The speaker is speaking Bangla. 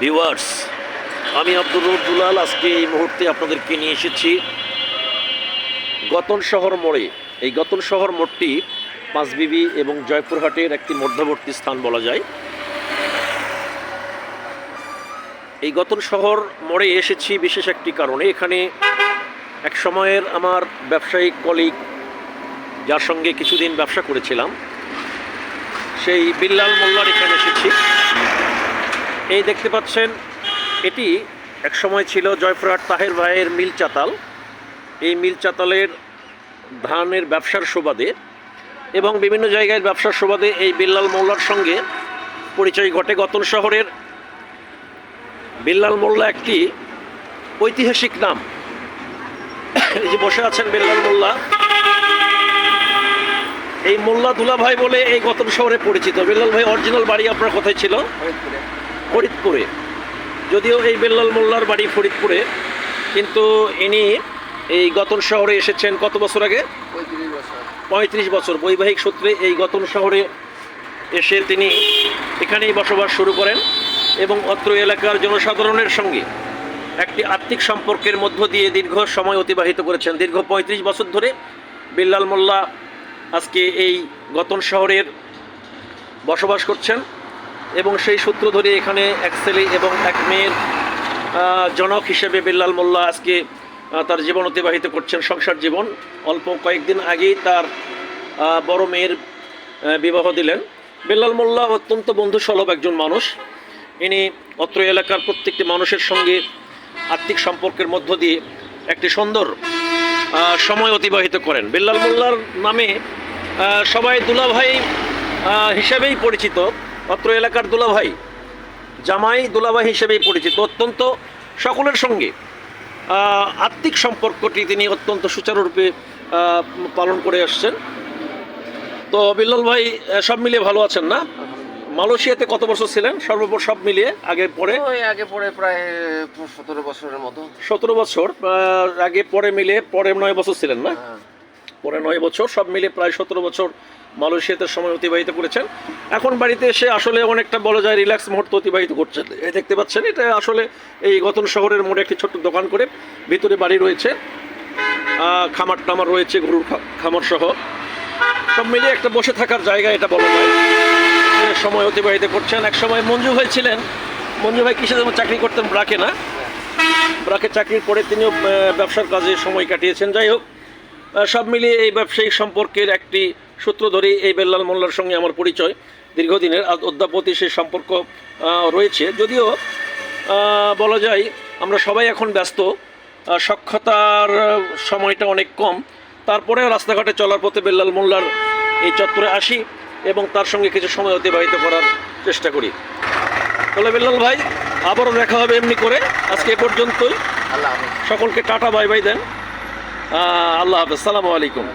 ভিউয়ার্স আমি আব্দুর রউফ দুলাল। আজকে এই মুহূর্তে আপনাদেরকে নিয়ে এসেছি গতন শহর মোড়ে। এই গতন শহর মোড়টি পাঁচবিবি এবং জয়পুরহাটের একটি মধ্যবর্তী স্থান বলা যায়। এই গতন শহর মোড়ে এসেছি বিশেষ একটি কারণে। এখানে এক সময়ের আমার ব্যবসায়িক কলিগ যার সঙ্গে কিছুদিন ব্যবসা করেছিলাম। সেই বিল্লাল মোল্লার এখানে এসেছি। এই দেখতে পাচ্ছেন, এটি এক সময় ছিল জয়পুরহাট তাহের ভাইয়ের মিল চাতাল। এই মিল চাতালের ধানের ব্যবসার সুবাদে এবং বিভিন্ন জায়গায় ব্যবসার সুবাদে এই বিল্লাল মোল্লার সঙ্গে পরিচয় ঘটে। গতন শহরের বিল্লাল মোল্লা একটি ঐতিহাসিক নাম। এই যে বসে আছেন বিল্লাল মোল্লা। এই মোল্লা দুলা ভাই বলে এই গতন শহরে পরিচিত। বিল্লাল ভাই অরিজিনাল বাড়ি আপনার কোথায় ছিল? ফরিদপুরে। যদিও এই বেল্লাল মোল্লার বাড়ি ফরিদপুরে, কিন্তু ইনি এই গতন শহরে এসেছেন কত বছর আগে? পঁয়ত্রিশ বছর। বৈবাহিক সূত্রে এই গতন শহরে এসে তিনি এখানেই বসবাস শুরু করেন এবং অত্র এলাকার জনসাধারণের সঙ্গে একটি আর্থিক সম্পর্কের মধ্য দিয়ে দীর্ঘ সময় অতিবাহিত করেছেন। দীর্ঘ পঁয়ত্রিশ বছর ধরে বিল্লাল মোল্লা আজকে এই গতন শহরের বসবাস করছেন। এবং সেই সূত্র ধরে এখানে এক ছেলে এবং এক মেয়ের জনক হিসেবে বিল্লাল মোল্লা আজকে তার জীবন অতিবাহিত করছেন, সংসার জীবন। অল্প কয়েকদিন আগেই তার বড় মেয়ের বিবাহ দিলেন। বিল্লাল মোল্লা অত্যন্ত বন্ধুসুলভ একজন মানুষ। ইনি অত্র এলাকার প্রত্যেকটি মানুষের সঙ্গে আর্থিক সম্পর্কের মধ্য দিয়ে একটি সুন্দর সময় অতিবাহিত করেন। বিল্লাল মোল্লার নামে সবাই দুলাভাই হিসেবেই পরিচিত। অত্র এলাকার দুলাভাই জামাই দুলাভাই হিসেবেই পরিচিত অত্যন্ত সকলের সঙ্গে আত্মিক সম্পর্কটি তিনি অত্যন্ত সুচারুরূপে পালন করে আসছেন। তো বিল্লাল ভাই সব মিলিয়ে ভালো আছেন না? মালয়েশিয়াতে কত বছর ছিলেন? সর্বোপর সব মিলিয়ে আগে পরে? আগে পরে প্রায় সতেরো বছরের মতো। সতেরো বছর আগে পরে মিলে পরে নয় বছর ছিলেন না? হ্যাঁ। পরে নয় বছর সব মিলে প্রায় সতেরো বছর মালয়েশিয়াতে সময় অতিবাহিত করেছেন। এখন বাড়িতে এসে আসলে অনেকটা বলা যায় রিল্যাক্স মুহূর্ত অতিবাহিত করছেন এই দেখতে পাচ্ছেন, এটা আসলে এই গতন শহরের মোড়ে একটি ছোট্ট দোকান করে ভিতরে বাড়ি রয়েছে। খামার টামার রয়েছে, গরুর খামার সহ। সব মিলিয়ে একটা বসে থাকার জায়গা এটা বলা যায়। সময় অতিবাহিত করছেন। এক সময় মঞ্জু ভাই ছিলেন। মঞ্জু ভাই কিসে যেমন চাকরি করতেন ব্রাকে না। ব্রাকে চাকরির পরে তিনিও ব্যবসার কাজে সময় কাটিয়েছেন। যাই হোক সব মিলিয়ে এই ব্যবসায়িক সম্পর্কের একটি সূত্র ধরেই এই বেল্লাল মোল্লার সঙ্গে আমার পরিচয়। দীর্ঘদিনের আজ অদ্যাবধি সেই সম্পর্ক রয়েছে। যদিও বলা যায় আমরা সবাই এখন ব্যস্ত। সক্ষতার সময়টা অনেক কম। তারপরেও রাস্তাঘাটে চলার পথে বেল্লাল মোল্লার এই চত্বরে আসি এবং তার সঙ্গে কিছু সময় অতিবাহিত করার চেষ্টা করি। তাহলে বেল্লাল ভাই আবারও দেখা হবে এমনি করে। আজকে এ পর্যন্তই। আল্লাহ সকলকে টাটা বাই বাই দেন। আল্লাহ হাফেজ। সালামু আলাইকুম।